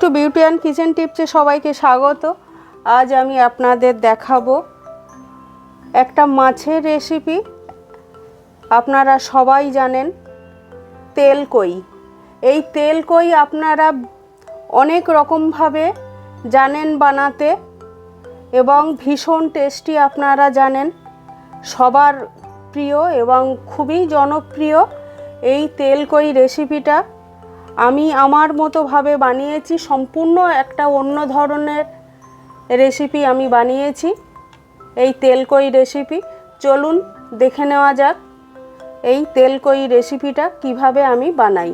Two beauty and kitchen টিপসে সবাইকে স্বাগত। আজ আমি আপনাদের দেখাবো একটা মাছের রেসিপি আপনারা সবাই জানেন তেল কই। এই তেল কই আপনারা অনেক রকমভাবে জানেন বানাতে এবং ভীষণ টেস্টি আপনারা জানেন। সবার প্রিয় এবং খুবই জনপ্রিয় এই তেল কই রেসিপিটা আমি আমার মতোভাবে বানিয়েছি, সম্পূর্ণ একটা অন্য ধরনের রেসিপি আমি বানিয়েছি, এই তেলকই রেসিপি চলুন দেখে নেওয়া যাক, এই তেলকই রেসিপিটা কীভাবে আমি বানাই।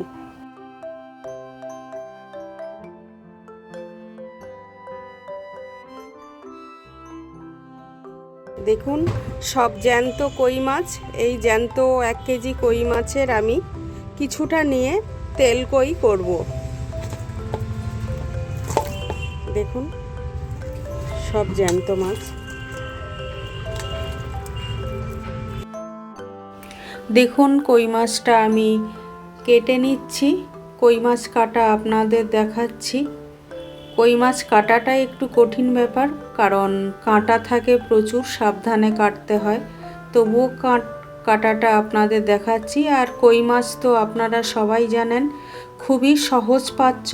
দেখুন, সব জ্যান্ত কই মাছ, এই জ্যান্ত এক কেজি কই মাছের আমি কিছুটা নিয়ে তেল কই করব। দেখুন, সব জ্যান্ত মাছ। দেখুন, কই মাছটা আমি কেটে নিচ্ছি। কই মাছ কাটা আপনাদের দেখাচ্ছি। কই মাছ কাটাটা একটু কঠিন ব্যাপার, কারণ কাঁটা থাকে প্রচুর, সাবধানে কাটতে হয়। তবুও কাট কাটাটা আপনাদের দেখাচ্ছি। আর কই মাছ তো আপনারা সবাই জানেন, খুবই সহজ পাচ্য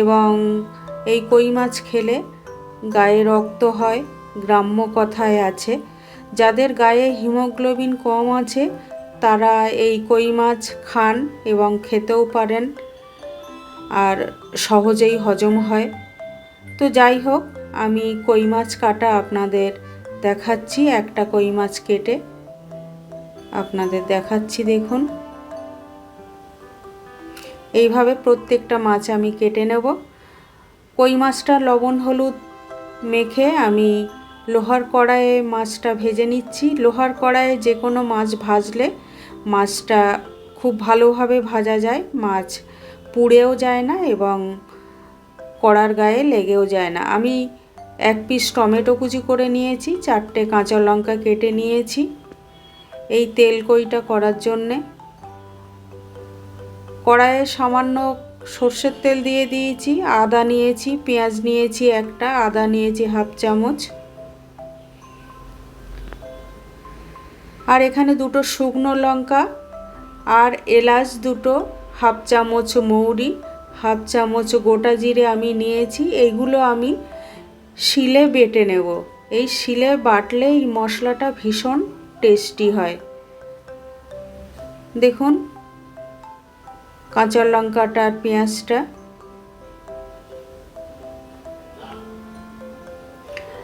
এবং এই কই মাছ খেলে গায়ে রক্ত হয়, গ্রাম্য কথায় আছে। যাদের গায়ে হিমোগ্লোবিন কম আছে, তারা এই কই মাছ খান এবং খেতেও পারেন আর সহজেই হজম হয়। তো যাই হোক, আমি কই মাছ কাটা আপনাদের দেখাচ্ছি, একটা কই মাছ কেটে। আপনাদের দেখাচ্ছি, দেখুন। এইভাবে প্রত্যেকটা মাছ আমি কেটে নেব। কই মাছটা লবণ হলুদ মেখে আমি লোহার কড়াইয়ে মাছটা ভেজে নিচ্ছি। লোহার কড়াইয়ে যে কোনো মাছ ভাজলে মাছটা খুব ভালোভাবে ভাজা যায়, মাছ পুড়েও যায় না এবং কড়ার গায়ে লেগেও যায় না। আমি এক পিস টমেটো কুচি করে নিয়েছি, চারটে কাঁচা লঙ্কা কেটে নিয়েছি। এই তেল কইটা করার জন্যে। কড়াইয়ে সামান্য সর্ষের তেল দিয়ে দিয়েছি, আদা নিয়েছি, পেঁয়াজ নিয়েছি একটা, আদা নিয়েছি হাফ চামচ। আর এখানে দুটো শুকনো লঙ্কা আর এলাচ দুটো, হাফ চামচ মৌরি, হাফ চামচ গোটা জিরে আমি নিয়েছি, এইগুলো আমি শিলে বেটে নেব। এই শিলে বাটলে এই মশলাটা ভীষণ টেস্টি হয়। দেখুন, কাঁচা লঙ্কাটা আর পেঁয়াজটা।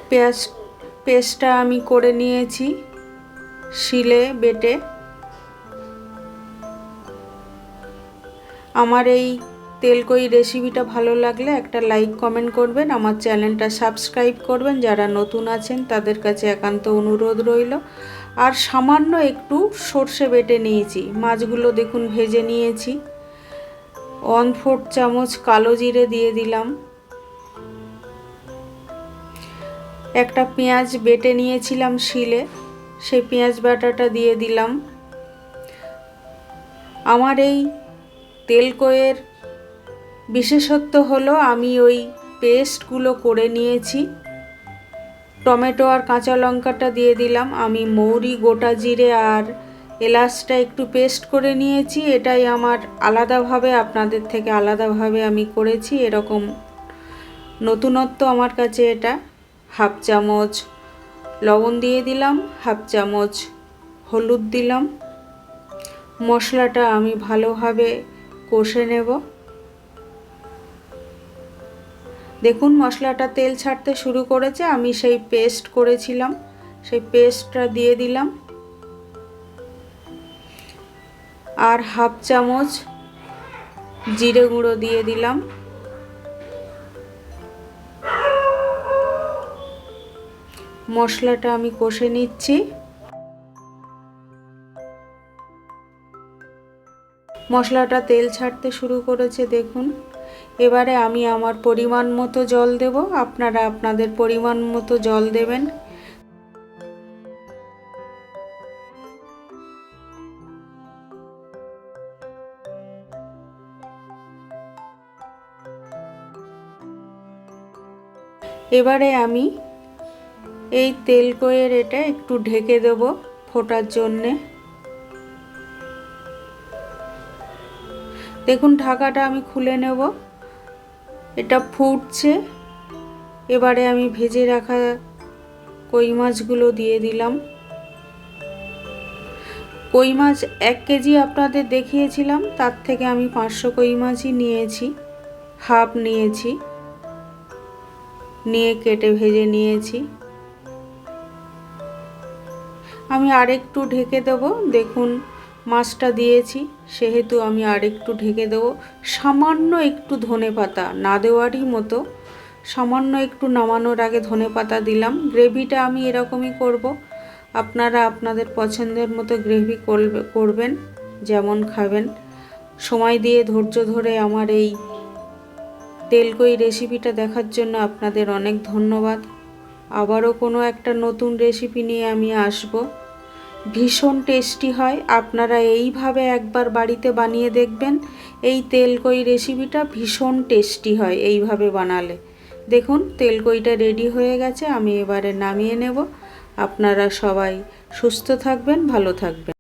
পেঁয়াজ, পেস্টটা আমি করে নিয়েছি, শিলে বেটে। আমার এই তেলকই রেসিপিটা ভালো লাগলে একটা লাইক কমেন্ট করবেন। আমার চ্যানেলটা সাবস্ক্রাইব করবেন। যারা নতুন আছেন, তাদের কাছে একান্ত অনুরোধ রইল। আর সামান্য একটু সর্ষে বেটে নিয়েছি। মাছগুলো দেখুন ভেজে নিয়েছি। ওয়ান ফোর্থ চামচ কালো জিরে দিয়ে দিলাম। একটা পেঁয়াজ বেটে নিয়েছিলাম শিলে। সেই পেঁয়াজ বাটাটা দিয়ে দিলাম। আমার এই তেলকয়ের বিশেষত্ব হলো আমি ওই পেস্টগুলো করে নিয়েছি। টমেটো আর কাঁচা লঙ্কাটা দিয়ে দিলাম। আমি মৌরি, গোটা জিরে আর এলাচটা একটু পেস্ট করে নিয়েছি। এটাই আমার আলাদাভাবে, আপনাদের থেকে আলাদাভাবে আমি করেছি। এরকম নতুনত্ব আমার কাছে এটা। হাফ চামচ লবণ দিয়ে দিলাম, হাফ চামচ হলুদ দিলাম। মশলাটা আমি ভালোভাবে কষে নেব। দেখুন, মশলাটা তেল ছাড়তে শুরু করেছে, আমি সেই পেস্ট করেছিলাম, সেই পেস্টটা দিয়ে দিলাম। আর হাফ চামচ জিরে গুঁড়ো দিয়ে দিলাম। মশলাটা আমি কষে নিচ্ছি। মশলাটা তেল ছাড়তে শুরু করেছে, দেখুন। এবারে আমি আমার পরিমাণ মতো জল দেব। আপনারা আপনাদের পরিমাণ মতো জল দেবেন। এবারে আমি এই তেল কইয়ের এটা একটু ঢেকে দেব ফোটার জন্যে। দেখুন ঢাকাটা আমি খুলে নেব। এটা ফুটছে। এবারে আমি ভেজে রাখা কই মাছগুলো দিয়ে দিলাম। কই মাছ এক কেজি আপনাদের দেখিয়েছিলাম, তার থেকে আমি পাঁচশো কই মাছই নিয়েছি, হাফ নিয়েছি, নিয়ে কেটে ভেজে নিয়েছি। আমি আরেকটু ঢেকে দেব, দেখুন মাছটা দিয়েছি, সেহেতু আমি আরেকটু ঢেকে দেব। সামান্য একটু ধনে পাতা না দেওয়ারই মতো, সামান্য একটু নামানোর আগে ধনে পাতা দিলাম। গ্রেভিটা আমি এরকমই করব। আপনারা আপনাদের পছন্দের মতো গ্রেভি করবে, করবেন, যেমন খাবেন। সময় দিয়ে ধৈর্য ধরে আমার এই তেলকই রেসিপিটা দেখার জন্য আপনাদের অনেক ধন্যবাদ। আবারও কোনো একটা নতুন রেসিপি নিয়ে আমি আসব। ভীষণ টেস্টি হয়। আপনারা এইভাবে একবার বাড়িতে বানিয়ে দেখবেন। এই তেলকই রেসিপিটা ভীষণ টেস্টি হয় এইভাবে বানালে। দেখুন, তেলকইটা রেডি হয়ে গেছে, আমি এবারে নামিয়ে নেব। আপনারা সবাই সুস্থ থাকবেন, ভালো থাকবেন।